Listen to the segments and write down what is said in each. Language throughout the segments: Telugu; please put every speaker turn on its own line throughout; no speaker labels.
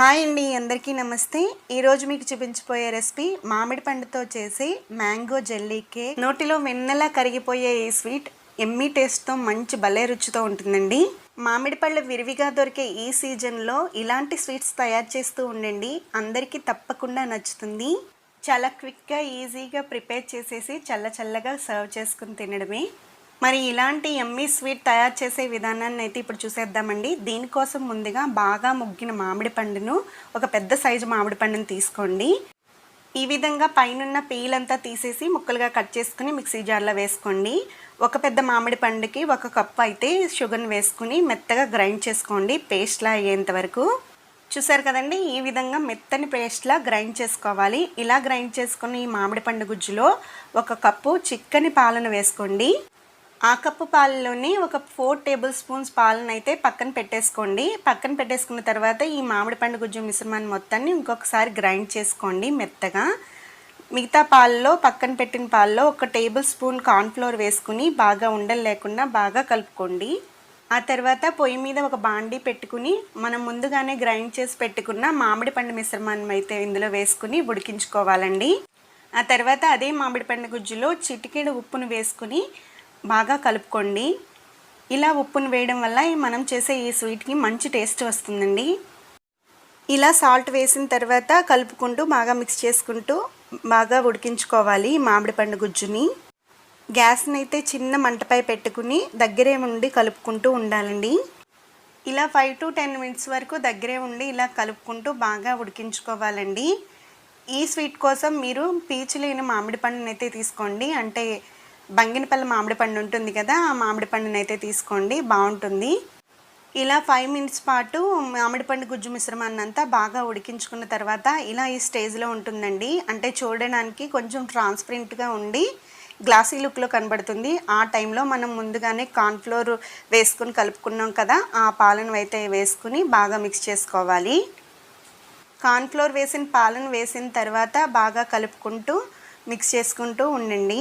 హాయ్ అండి అందరికీ నమస్తే. ఈరోజు మీకు చూపించిపోయే రెసిపీ మామిడి పండుతో చేసే మ్యాంగో జెల్లీ కేక్. నోటిలో వెన్నెలా కరిగిపోయే ఈ స్వీట్ ఎమ్మీ టేస్ట్తో మంచి భలే రుచితో ఉంటుందండి. మామిడి పళ్ళు విరివిగా దొరికే ఈ సీజన్లో ఇలాంటి స్వీట్స్ తయారు చేస్తూ ఉండండి. అందరికీ తప్పకుండా నచ్చుతుంది. చాలా క్విక్గా ఈజీగా ప్రిపేర్ చేసేసి చల్ల చల్లగా సర్వ్ చేసుకుని తినడమే. మరి ఇలాంటి ఎమ్మీ స్వీట్ తయారు చేసే విధానాన్ని అయితే ఇప్పుడు చూసేద్దామండి. దీనికోసం ముందుగా బాగా ముగ్గిన మామిడి పండును ఒక పెద్ద సైజు మామిడి పండును తీసుకోండి. ఈ విధంగా పైనున్న పీలంతా తీసేసి ముక్కలుగా కట్ చేసుకుని మిక్సీ జార్లో వేసుకోండి. ఒక పెద్ద మామిడి పండుకి ఒక కప్పు అయితే షుగర్ని వేసుకుని మెత్తగా గ్రైండ్ చేసుకోండి పేస్ట్లా అయ్యేంత వరకు. చూసారు కదండి ఈ విధంగా మెత్తని పేస్ట్లా గ్రైండ్ చేసుకోవాలి. ఇలా గ్రైండ్ చేసుకుని ఈ మామిడి పండు గుజ్జులో ఒక కప్పు చిక్కని పాలను వేసుకోండి. ఆ కప్పు పాలలోనే ఒక ఫోర్ టేబుల్ స్పూన్స్ పాలను అయితే పక్కన పెట్టేసుకోండి. పక్కన పెట్టేసుకున్న తర్వాత ఈ మామిడి పండు గుజ్జు మిశ్రమాన్ని మొత్తాన్ని ఇంకొకసారి గ్రైండ్ చేసుకోండి మెత్తగా. మిగతా పాలలో పక్కన పెట్టిన పాలలో ఒక టేబుల్ స్పూన్ కార్న్ఫ్లోర్ వేసుకుని బాగా ఉండలు లేకుండా బాగా కలుపుకోండి. ఆ తర్వాత పొయ్యి మీద ఒక బాండీ పెట్టుకుని మనం ముందుగానే గ్రైండ్ చేసి పెట్టుకున్న మామిడి పండు మిశ్రమాన్ని అయితే ఇందులో వేసుకుని ఉడికించుకోవాలండి. ఆ తర్వాత అదే మామిడి పండు గుజ్జులో చిటికెడు ఉప్పును వేసుకుని బాగా కలుపుకోండి. ఇలా ఉప్పును వేయడం వల్ల మనం చేసే ఈ స్వీట్కి మంచి టేస్ట్ వస్తుందండి. ఇలా సాల్ట్ వేసిన తర్వాత కలుపుకుంటూ బాగా మిక్స్ చేసుకుంటూ బాగా ఉడికించుకోవాలి మామిడి పండు గుజ్జుని. గ్యాస్ని అయితే చిన్న మంటపై పెట్టుకుని దగ్గరే ఉండి కలుపుకుంటూ ఉండాలండి. ఇలా ఫైవ్ టు టెన్ మినిట్స్ వరకు దగ్గరే ఉండి ఇలా కలుపుకుంటూ బాగా ఉడికించుకోవాలండి. ఈ స్వీట్ కోసం మీరు పీచు లేని మామిడి పండునైతే అయితే తీసుకోండి. అంటే బంగినపల్లి మామిడి పండు ఉంటుంది కదా ఆ మామిడి పండుని అయితే తీసుకోండి బాగుంటుంది. ఇలా ఫైవ్ మినిట్స్ పాటు మామిడి పండు గుజ్జు మిశ్రమాన్ని అంతా బాగా ఉడికించుకున్న తర్వాత ఇలా ఈ స్టేజ్లో ఉంటుందండి. అంటే చూడడానికి కొంచెం ట్రాన్స్పరెంట్గా ఉండి గ్లాసీ లుక్లో కనబడుతుంది. ఆ టైంలో మనం ముందుగానే కార్న్ఫ్లోర్ వేసుకుని కలుపుకున్నాం కదా ఆ పాలను అయితే వేసుకుని బాగా మిక్స్ చేసుకోవాలి. కార్న్ఫ్లోర్ వేసిన పాలను వేసిన తర్వాత బాగా కలుపుకుంటూ మిక్స్ చేసుకుంటూ ఉండండి.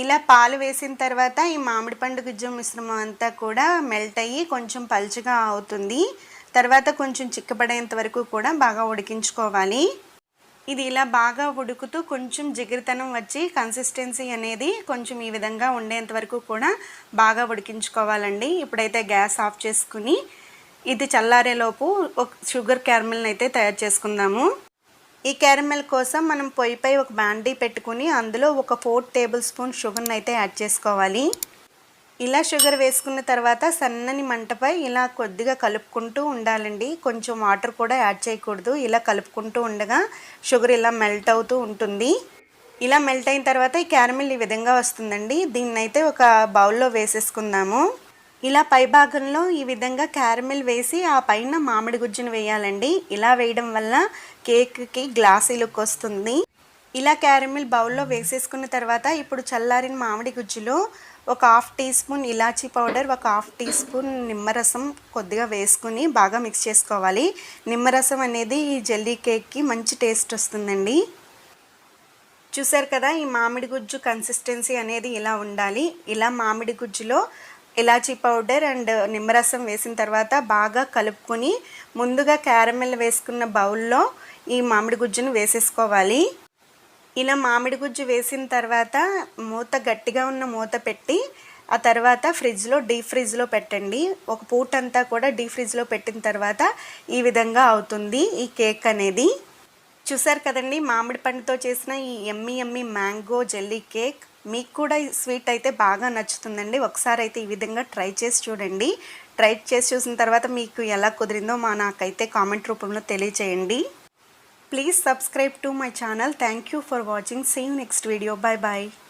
ఇలా పాలు వేసిన తర్వాత ఈ మామిడి పండు గుజ్జు మిశ్రమం అంతా కూడా మెల్ట్ అయ్యి కొంచెం పలుచగా అవుతుంది. తర్వాత కొంచెం చిక్కబడేంత వరకు కూడా బాగా ఉడికించుకోవాలి. ఇది ఇలా బాగా ఉడుకుతూ కొంచెం జిగిరితనం వచ్చి కన్సిస్టెన్సీ అనేది కొంచెం ఈ విధంగా ఉండేంత వరకు కూడా బాగా ఉడికించుకోవాలండి. ఇప్పుడైతే గ్యాస్ ఆఫ్ చేసుకుని ఇది చల్లారేలోపు ఒక షుగర్ క్యారమిల్ని అయితే తయారు చేసుకుందాము. ఈ క్యారమెల్ కోసం మనం పొయ్యిపై ఒక బాండీ పెట్టుకుని అందులో ఒక ఫోర్ టేబుల్ స్పూన్ షుగర్ని అయితే యాడ్ చేసుకోవాలి. ఇలా షుగర్ వేసుకున్న తర్వాత సన్నని మంటపై ఇలా కొద్దిగా కలుపుకుంటూ ఉండాలండి. కొంచెం వాటర్ కూడా యాడ్ చేయకూడదు. ఇలా కలుపుకుంటూ ఉండగా షుగర్ ఇలా మెల్ట్ అవుతూ ఉంటుంది. ఇలా మెల్ట్ అయిన తర్వాత ఈ క్యారమిల్ ఈ విధంగా వస్తుందండి. దీన్నైతే ఒక బౌల్లో వేసేసుకుందాము. ఇలా పై భాగంలో ఈ విధంగా క్యారమిల్ వేసి ఆ పైన మామిడి గుజ్జును వేయాలండి. ఇలా వేయడం వల్ల కేక్కి గ్లాసీ లుక్ వస్తుంది. ఇలా క్యారమిల్ బౌల్లో వేసేసుకున్న తర్వాత ఇప్పుడు చల్లారిన మామిడి గుజ్జులో ఒక హాఫ్ టీ స్పూన్ ఇలాచీ పౌడర్ ఒక హాఫ్ టీ స్పూన్ నిమ్మరసం కొద్దిగా వేసుకుని బాగా మిక్స్ చేసుకోవాలి. నిమ్మరసం అనేది ఈ జల్లీ కేక్కి మంచి టేస్ట్ వస్తుందండి. చూసారు కదా ఈ మామిడి గుజ్జు కన్సిస్టెన్సీ అనేది ఇలా ఉండాలి. ఇలా మామిడి గుజ్జులో ఇలాచీ పౌడర్ అండ్ నిమ్మరసం వేసిన తర్వాత బాగా కలుపుకొని ముందుగా క్యారమెల్ వేసుకున్న బౌల్లో ఈ మామిడి గుజ్జును వేసేసుకోవాలి. ఇలా మామిడి గుజ్జు వేసిన తర్వాత మూత గట్టిగా ఉన్న మూత పెట్టి ఆ తర్వాత ఫ్రిడ్జ్లో డీప్ ఫ్రిడ్జ్లో పెట్టండి. ఒక పూట అంతా కూడా డీప్ ఫ్రిడ్జ్లో పెట్టిన తర్వాత ఈ విధంగా అవుతుంది ఈ కేక్ అనేది. చూసారు కదండి మామిడి పండుతో చేసిన ఈ yummy yummy mango jelly cake. మీకు కూడా ఈ స్వీట్ అయితే బాగా నచ్చుతుందండి. ఒకసారి అయితే ఈ విధంగా ట్రై చేసి చూడండి. ట్రై చేసి చూసిన తర్వాత మీకు ఎలా కుదిరిందో మా నాకైతే కామెంట్ రూపంలో తెలియచేయండి. Please subscribe to my channel. Thank you for watching. See you next video bye bye